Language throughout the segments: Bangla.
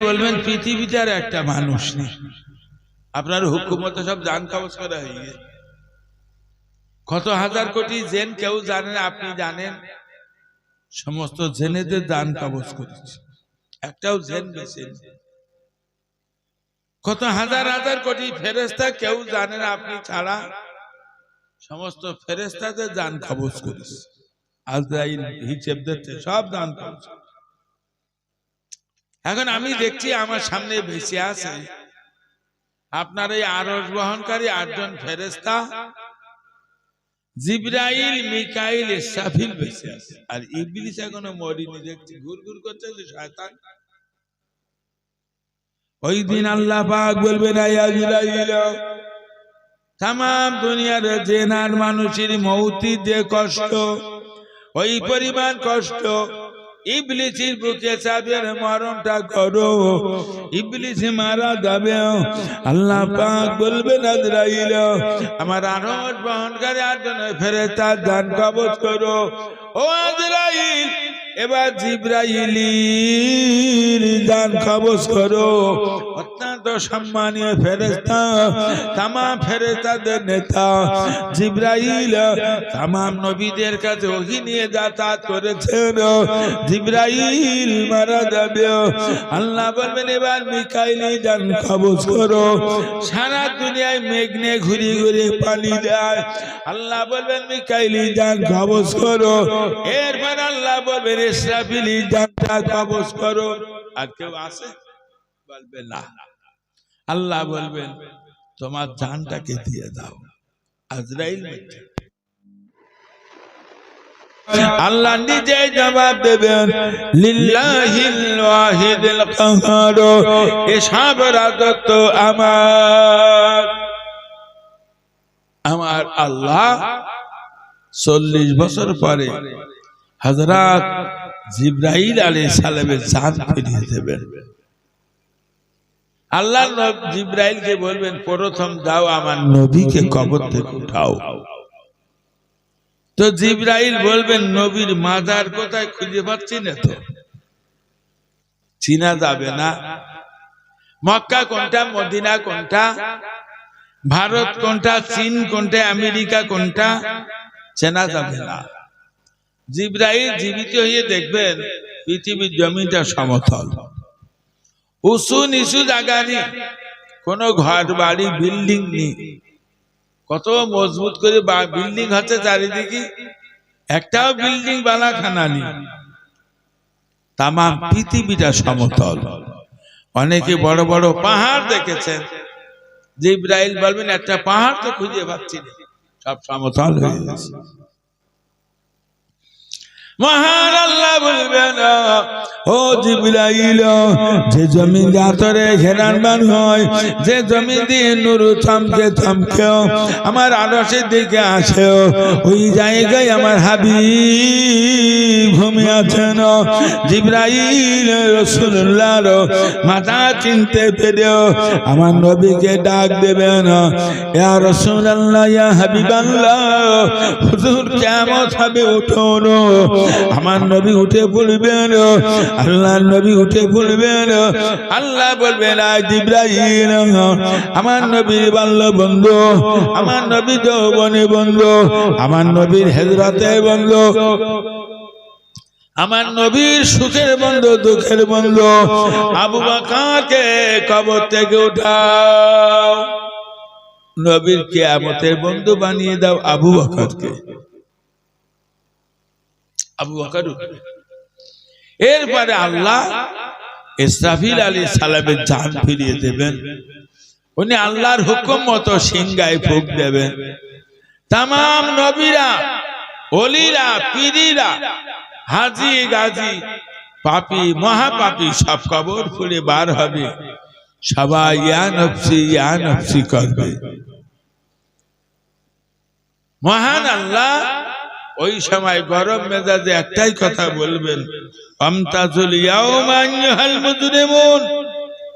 বলবেন, পৃথিবীতে আর একটা মানুষ নেই আপনার হুকুমতে সব জান কবজ করা হয়ে গেছে। কত হাজার কোটি জেন কেউ জানেন আপনি জানেন সমস্ত জেনেদের দান কবজ করেছে একটাও জেন নেই। কত হাজার হাজার কোটি ফেরেস্তা কেউ জানেন আপনি ছাড়া সমস্ত ফেরেস্তাদের দান কবজ করেছে আজরাইল হিসেব দিচ্ছে সব দান করেছে। এখন আমি দেখছি আমার সামনে ভেসে আছে আপনার এই আরস বহনকারী আটজন ফেরেস্তা জিব্রাইল, মিকাইল ইসরাফিল বেঁচে আছে আর ইবলিস এখনও মরিনি, দেখছি ঘুর ঘুর করছে যে শয়তান। ওই দিন আল্লাহ পাক বলবেন আই আজরাইল তাম দুনিয়ার জেনার মানুষের মৌতি যে কষ্ট, ওই পরিমাণ কষ্ট ইবলিসির বুকে সাবের মরণটা করো। ইবলিস মারা যাবে। আল্লাহ পাক বলবেন আজরাইল আমার আরশ বহনকারী আটজন ফেরেস্তার দান কবজ করো। ও আজরাইল, এবার জিব্রাইলির দান কবজ করো। অত্যন্ত সম্মানীয় নিয়ে যাতায়াত করেছেন। জিব্রাইল মারা যাবে। আল্লাহ বলবেন, এবার মিকাইলি দান কবজ করো। সারা দুনিয়ায় মেঘনে ঘুরি ঘুরি পানি দেয়। আল্লাহ বলবেন, মিকাইলি দান কবজ করো। এরপর আল্লাহ বলবেন, ইসরাফিলি দানটা কবজ করো। আর কেউ আছে? বলবে, না। আল্লাহ বলবেন, তোমার জানটাকে দিয়ে দাও। আজরাইল আল্লাহ নিজে জবাব দেবেন আমার। আমার আল্লাহ চল্লিশ বছর পরে হজরত জিব্রাইল আলী সালামের জান ফিরিয়ে দেবেন। আল্লাহ জিব্রাইলকে বলবেন, প্রথম দাও আমার নবীকে কবর থেকে উঠাও। তো জিব্রাইল বলবেন, নবীর মাজার কোথায়? খুঁজে পাচ্ছি না তো। চিনা যাবে না। মক্কা কোনটা, মদিনা কোনটা, ভারত কোনটা, চীন কোনটা, আমেরিকা কোনটা, চেনা যাবে না। জিব্রাইল জীবিত হয়ে দেখবেন, পৃথিবীর জমিটা সমতল। উঁচু নিচু জায়গা নেই। কোনো ঘর বাড়ি বিল্ডিং নেই। কত মজবুত করে বিল্ডিং হচ্ছে চারিদিকে। একটাও বিল্ডিং বালাখানা নেই। তামাম পৃথিবীটা সমতল। অনেকে বড় বড় পাহাড় দেখেছেন। যে ইব্রাহিম বলবেন, একটা পাহাড় তো খুঁজে পাচ্ছি না। সব সমতল হয়ে গেছে। মহান আল্লাহ বলবেন, ও জিব্রাইল, যে জমি জাতরে ঘেরান বান হয়, যে জমি দিয়ে নুরু চমকে চমকে আমার আরসের দিকে আসে, ওই জায়গায় আমার হাবি ভূমি আছেন। জিব্রাইল রসুল্লাহর মাথা চিনতে পেরে আমার নবীকে ডাক দেবেন, ইয়া রসুল্লাহ ইয়া হাবিবাল্লাহ, হুজুর কেমন হবে উঠোন আমার নবী উঠে পড়বেন আল্লাহ নবী উঠে পড়বেন আল্লাহ বলবেন ইব্রাহিম আমার নবীর বাল্য বন্ধু, আমার নবী যৌবনে বন্ধু, আমার নবীর হেজরাতে বন্ধু, আমার নবীর সুখের বন্ধু, দুঃখের বন্ধু, আবু বাকাকে কবর থেকে উঠাও। নবীর কেয়ামতের বন্ধু বানিয়ে দাও আবু বাকারকে। আবু বকর এরপরে আল্লাহ ইসরাফিল আলী সালামের জান ফিরিয়ে দেবেন উনি আল্লাহর হুকুম মতো সিংগায় ফুক দেবেন তাম নবীরা অলিরা পিরিরা হাজি গাজি পাপি মহাপাপি সব কবর খুলে বার হবে সবাই ইয়া নফসি ইয়া নফসি করবে মহান আল্লাহ ওই সময় গরম মেজাজে একটাই কথা বলবেন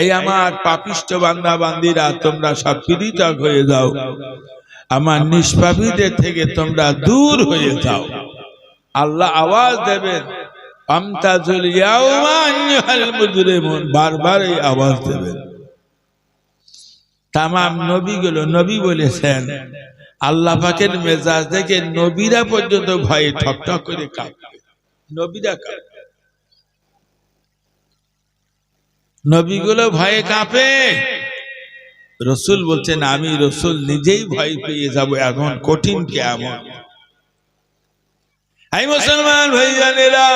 এই আমার পাপিষ্ট বান্দা বান্দিরা তোমরা সব পীড়িতক হয়ে যাও। আমার নিষ্পাপীদের থেকে তোমরা দূর হয়ে যাও। আল্লাহ আওয়াজ দেবেন বারবার এই আওয়াজ দেবেন। তামাম নবীগুলো নবী বলেছেন আল্লাহ পাকের মেজাজ দেখে নবীরা পর্যন্ত ভয়ে ঠকঠক করে কাঁপবে নবীরা কাঁপবে নবীগুলো ভয়ে কাঁপে। রসুল বলছেন, আমি রসুল নিজেই ভয় পেয়ে যাব, এখন কঠিন কেমন এই মুসলমান ভাইজানেরা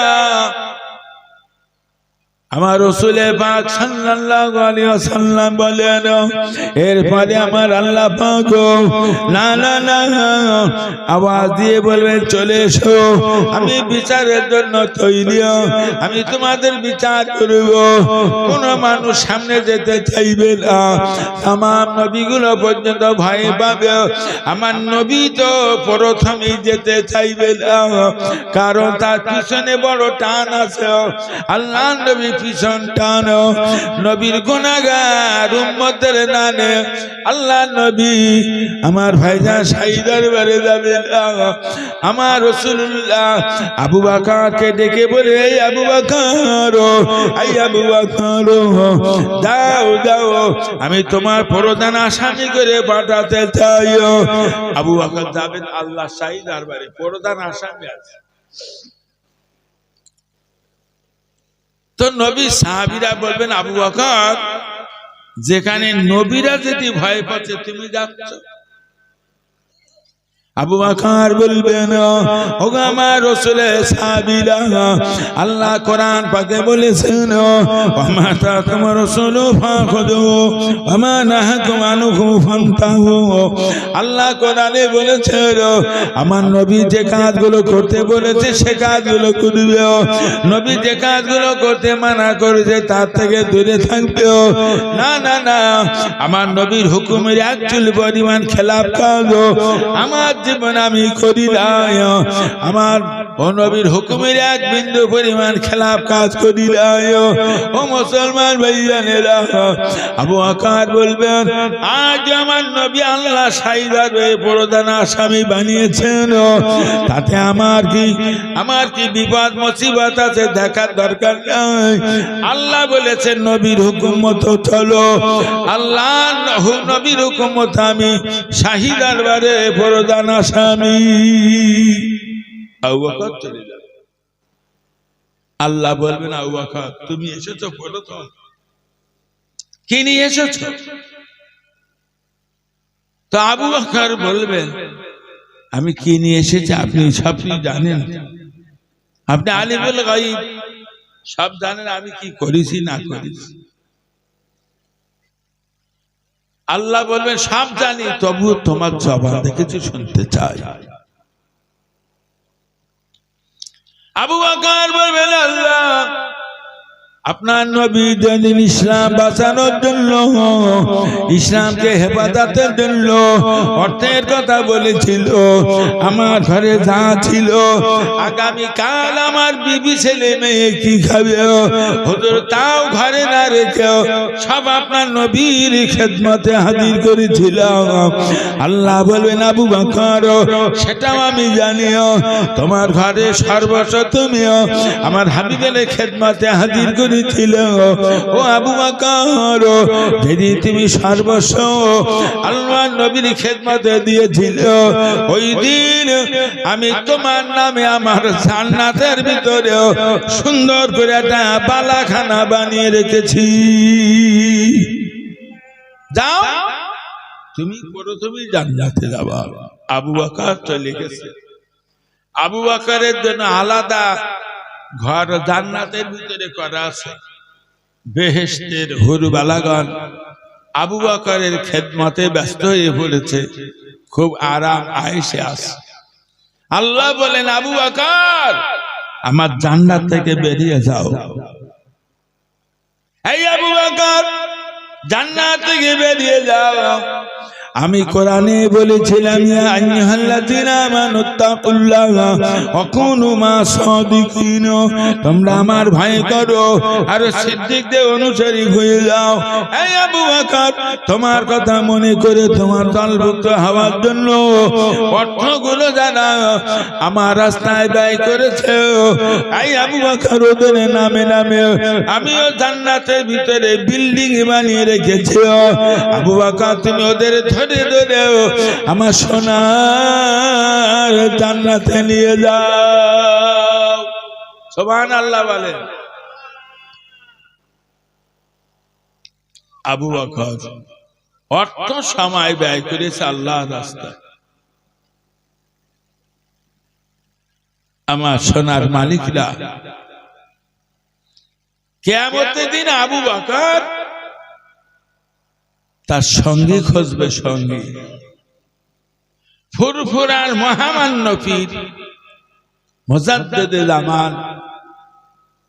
আমার রসুলে পাক ওয়াসাল্লাম বলেন, এরপরে আমার আল্লাহ পাক না না না, আওয়াজ দিয়ে বলবেন, চলে এসো, আমি বিচারের জন্য তৈরি, আমি তোমাদের বিচার করব। কোন মানুষ সামনে যেতে চাইবে না। তাম নবীগুলো পর্যন্ত ভয় পাবে। আমার নবী তো প্রথমেই যেতে চাইবে না। কারণ তার পিছনে বড় টান আছে। আল্লাহ নবী পিছন টান নবীর গুণাগার উম্মতের নানে আল্লাহ নবী আমার ভাইজা সাইদার বারে যাবে আমার রসুল্লাহ আবু বাকারকে ডেকে বলে, এই আবু বাকার, এই আবু বাকার, দাও দাও, আমি তোমার প্রধান আসামি করে পাঠাতে চাই। আবু বাকার যাবেন আল্লাহ সাইদার বারে প্রধান আসামি আছে। তো নবী সাহাবিরা বলবেন আবু বকর যেখানে নবীরা যদি ভয় পাচ্ছে তুমি যাচ্ছ? আবু বাকার বলবেন রসুলে আল্লাহ কোরআন পাকে বলেছেন আল্লাহ কোরআনে বলেছেন আমার নবী যে কাজগুলো করতে বলেছে, সে কাজগুলো করবে। নবী যে কাজগুলো করতে মানা করেছে, তার থেকে দূরে থাকবে। না না না, আমার নবীর হুকুমের একচুল পরিমাণ খেলাপ কাজ। আমার জীবন আমি করি নাই আমার নবীর হুকুমের এক বিন্দু পরিমাণ খেলাপ কাজ করি নাই ও মুসলমান ভাইজানেরা আবু আকার বলবেন, আজ আমার নবী আল্লাহ সাইদার হয়ে প্রধান আসামি বানিয়েছেন। তাতে আমার কি আমার কি বিপদ, মুসিবত আছে দেখার দরকার নাই। আল্লাহ বলেছেন, নবীর হুকুম মতো চলো। আল্লাহ, নবীর হুকুম মতো আমি শাহিদার বারে প্রধান আবু বকর চলে যাবে। আল্লাহ বলবেন তুমি এসেছ প্রথম কি নিয়ে তো আবু বলবেন, আমি কি নিয়ে এসেছি? আপনি সব জানেন? আপনি আলিমুল গাইব সব জানেন আমি কি করেছি, না করেছি। আল্লাহ বলবেন সাপ জানি তবু তোমার জবান কিছু শুনতে চাই। আবু আকার বলবেন আল্লাহ আপনার নবী যেদিন ইসলাম বাঁচানোর জন্য, ইসলামকে হেফাজতের জন্য অর্থের কথা বলেছিল, আমার ঘরে যা ছিল আগামী কাল আমার বিবি ছেলে মেয়ে কি খাবে? হুজুর, তাও ঘরে না রেখে সব আপনার নবীর খেদমতে হাজির করেছিল আল্লাহ বলবেন, আবু বকর, সেটাও আমি জানিও তোমার ঘরে সর্বস্ব তুমিও আমার হাবিবের খেদমতে হাজির তুমি আমি তোমার নামে আমার জান্নাতের ভিতরে সুন্দর করে একটা বালাখানা বানিয়ে রেখেছি। যাও। তুমি প্রথমেই জান্নাতে যাবা। আবু বকর চলে গেছে। আবু বকরের জন্য আলাদা ঘর জান্নাতের ভিতরে করা আছে। বেহেস্তের হুরবালাগণ আবু বকরের খেদমতে ব্যস্ত হয়ে পড়েছে। খুব আরাম আয়েসে আছে। আল্লাহ বলেন, আবু বকর, আমার জান্নাত থেকে বেরিয়ে যাও। এই আবু বকর, জান্নাত থেকে বেরিয়ে যাও। আমি কোরআনে বলেছিলাম তোমরা আমার ভয় করো আর সিদ্দিকদের অনুসারী হয়ে যাও। এই আবু বকর, তোমার কথা মনে করে তোমার দলভুক্ত হওয়ার জন্য অর্থগুলো যারা আমার রাস্তায় ব্যয় করেছে। এই আবু ওদের নামে নামে আমিও জান্নাতের ভিতরে বিল্ডিং বানিয়ে রেখেছি। আবু বকর, তুমি ওদের ধরে ধরে আমার সোনার জান্নাতে নিয়ে যাও। আল্লাহ বলেন। আবু বকর অর্থ সময় ব্যয় করেছে আল্লাহ রাস্তায় আমার সোনার মালিকরা। কেমতের দিন আবু বকর তার সঙ্গে খুঁজবে সঙ্গে। ফুরফুরার মহামান্য পীর মোজাদ্দেদে জামান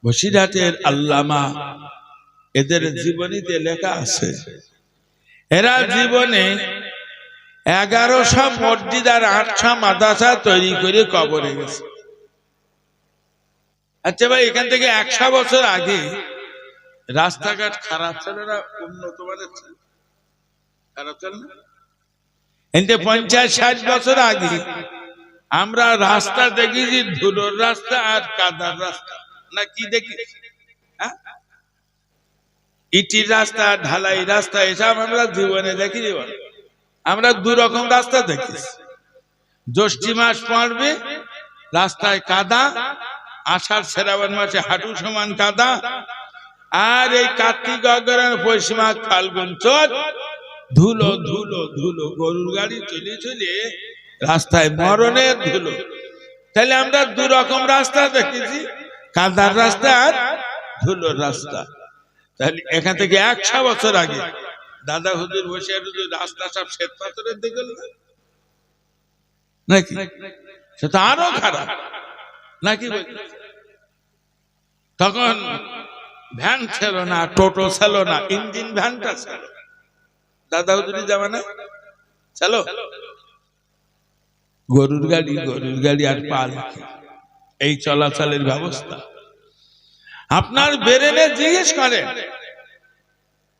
বসিরহাটের আল্লামা, এদের জীবনীতে লেখা আছে, এরা জীবনে এগারোশো মসজিদ আর আটশো মাদ্রাসা তৈরি করে কবরে গেছে। আচ্ছা ভাই, এখান থেকে একশো বছর আগে রাস্তাঘাট খারাপ ছিল না উন্নত মানের এতে পঞ্চাশ ষাট বছর আগে আমরা রাস্তা দেখেছি ধুলোর রাস্তা আর কাদার রাস্তা। না কি দেখি? হ্যাঁ? ইটির রাস্তা ঢালাই রাস্তা এসব আমরা জীবনে দেখিনি আমরা দু রকম রাস্তা দেখেছি। জ্যৈষ্ঠী মাস পড়বে রাস্তায় কাদা আষাঢ় শ্রাবণ মাসে হাঁটু সমান কাদা আর এই কার্তিক অগ্রহণ মাঘ ফাল্গুন চোদ ধুলো ধুলো ধুলো গরুর গাড়ি চলে চলে রাস্তায় মরণের ধুলো। তাহলে আমরা দু রকম রাস্তা দেখেছি কাদার রাস্তা আর ধুলোর রাস্তা। তাহলে এখান থেকে একশো বছর আগে দাদা হুজুর বসে রাস্তা সব শ্বেত পাথরের দিকে নাকি? সেটা আরও খারাপ। নাকি তখন ভ্যান ছিল না টোটো ছিল না ইঞ্জিন ভ্যানটা ছিল। দাদা হুজুরি জামানা চলো। গরুর গাড়ি গরুর গাড়ি আর পাল এই চলাচলের ব্যবস্থা। আপনার বেরেনে জিজ্ঞেস করেন।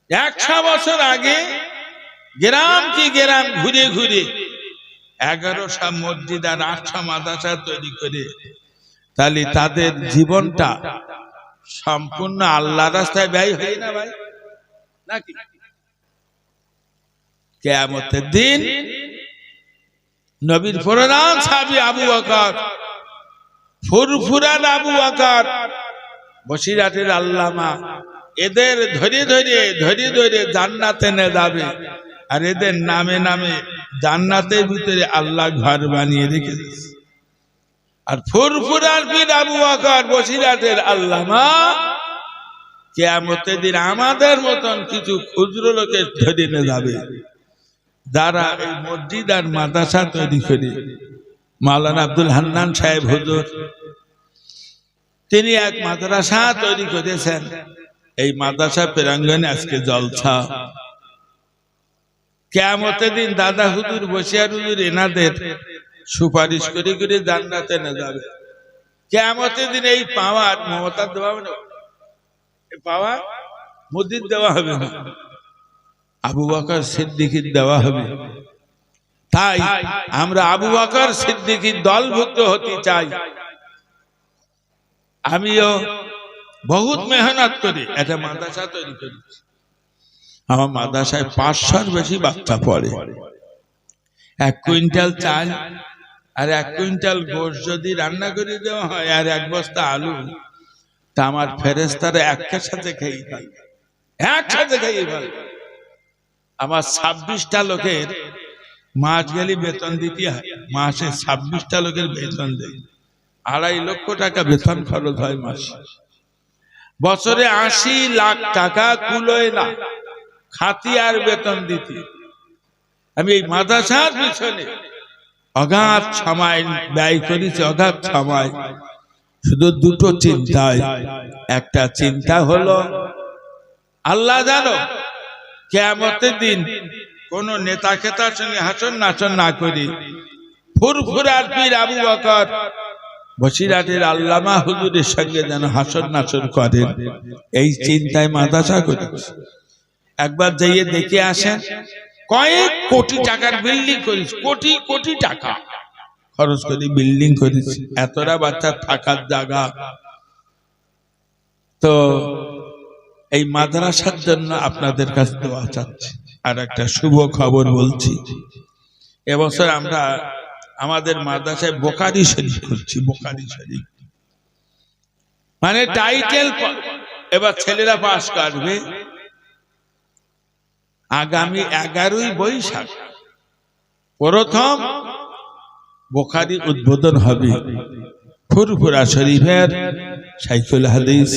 একশো বছর আগে গ্রাম কি গ্রাম ঘুরে ঘুরে এগারোশা মসজিদ আর আটশো মাদ্রাসা তৈরি করে। তাহলে তাদের জীবনটা সম্পূর্ণ আল্লাহ রাস্তায় ব্যয় হয় না ভাই? নাকি? কেয়ামতের দিন নবীর প্রধান সাবি আবু বকর, ফুরফুরান আবু বকর বসিরাটের আল্লামা, এদের ধরে ধরে ধরে ধরে জান্নাতে নে যাবে। আর এদের নামে নামে জান্নাতের ভিতরে আল্লাহ ঘর বানিয়ে রেখেছে। আর ফুরফুরার পীর আবু বকর বসিরাটের আল্লামা, কেয়ামতের দিন আমাদের মতন কিছু ক্ষুদ্র লোকের ধরে নিয়ে যাবে। যারা এই মসজিদ আর মাদ্রাসা তৈরি করে। মাওলানা আব্দুল হান্নান সাহেব হুজুর, তিনি এক মাদ্রাসা তৈরি করেছেন। এই মাদ্রাসা প্রাঙ্গনে আজকে জলছা কেমতের দিন দাদা হুজুর বসিয়ার হুজুর এনাদের সুপারিশ করে করে জান্নাতে না যাবে। কেমতের দিন এই পাওয়ার মমতার দেওয়া হবে না। পাওয়া মুদির দেওয়া হবে না। আবু বকর সিদ্দিকির দেওয়া হবে। তাই আমরা আবু বকর সিদ্দিকির দলভুক্ত হতে চাই। আমিও বহুত মেহনত করি, একটা মাদ্রাসা তৈরি করেছি আমার মাদ্রাসায় পাঁচশোর বেশি বাচ্চা পড়ে। এক কুইন্টাল চাল আর এক কুইন্টাল গোশ যদি রান্না করে দেওয়া হয় আর এক বস্তা আলু, তা আমার ফেরেস্তারা একের সাথে খেয়ে ফেল একসাথে খেয়ে ফেল আমার ছাব্বিশটা লোকের মাস গেলে বেতন দিতে হয় মাসে ছাব্বিশটা লোকের বেতন দেয়। আড়াই লক্ষ টাকা বেতন খরচ হয় মাসে। বছরে আশি লাখ টাকা কুলোয় না, খাতি আর বেতন দিতে। আমি এই মাদ্রাসার পিছনে অগাধ সময় ব্যয় করেছি, অগাধ সময় শুধু দুটো চিন্তায়। একটা চিন্তা হলো, আল্লাহ জানো কেমতের দিন কোন নেতা খেতার সঙ্গে হাসন নাচন না করি। ফুরফুরার পীর আবু বকর বসিরাটের আল্লামা হুজুরের সঙ্গে যেন হাসন নাচন করেন। এই চিন্তায় মাদাসা করি। একবার যাইয়ে দেখে আসেন, কয়েক কোটি টাকার বিল্ডিং করিস কোটি কোটি টাকা খরচ করে বিল্ডিং করিস এতটা বাচ্চা থাকার জায়গা। তো এই মাদ্রাসার জন্য আপনাদের কাছে দোয়া চাচ্ছি। আর একটা শুভ খবর বলছি। এবছর আমরা আমাদের মাদ্রাসায় বোকারি শরীফ করছি বোকারি শরীফ। মানে টাইটেল এবার ছেলেরা পাস করবে। আগামী এগারোই বৈশাখ প্রথম বোখারি উদ্বোধন হবে ফুরফুরা শরীফের সাইকুল হাদিস।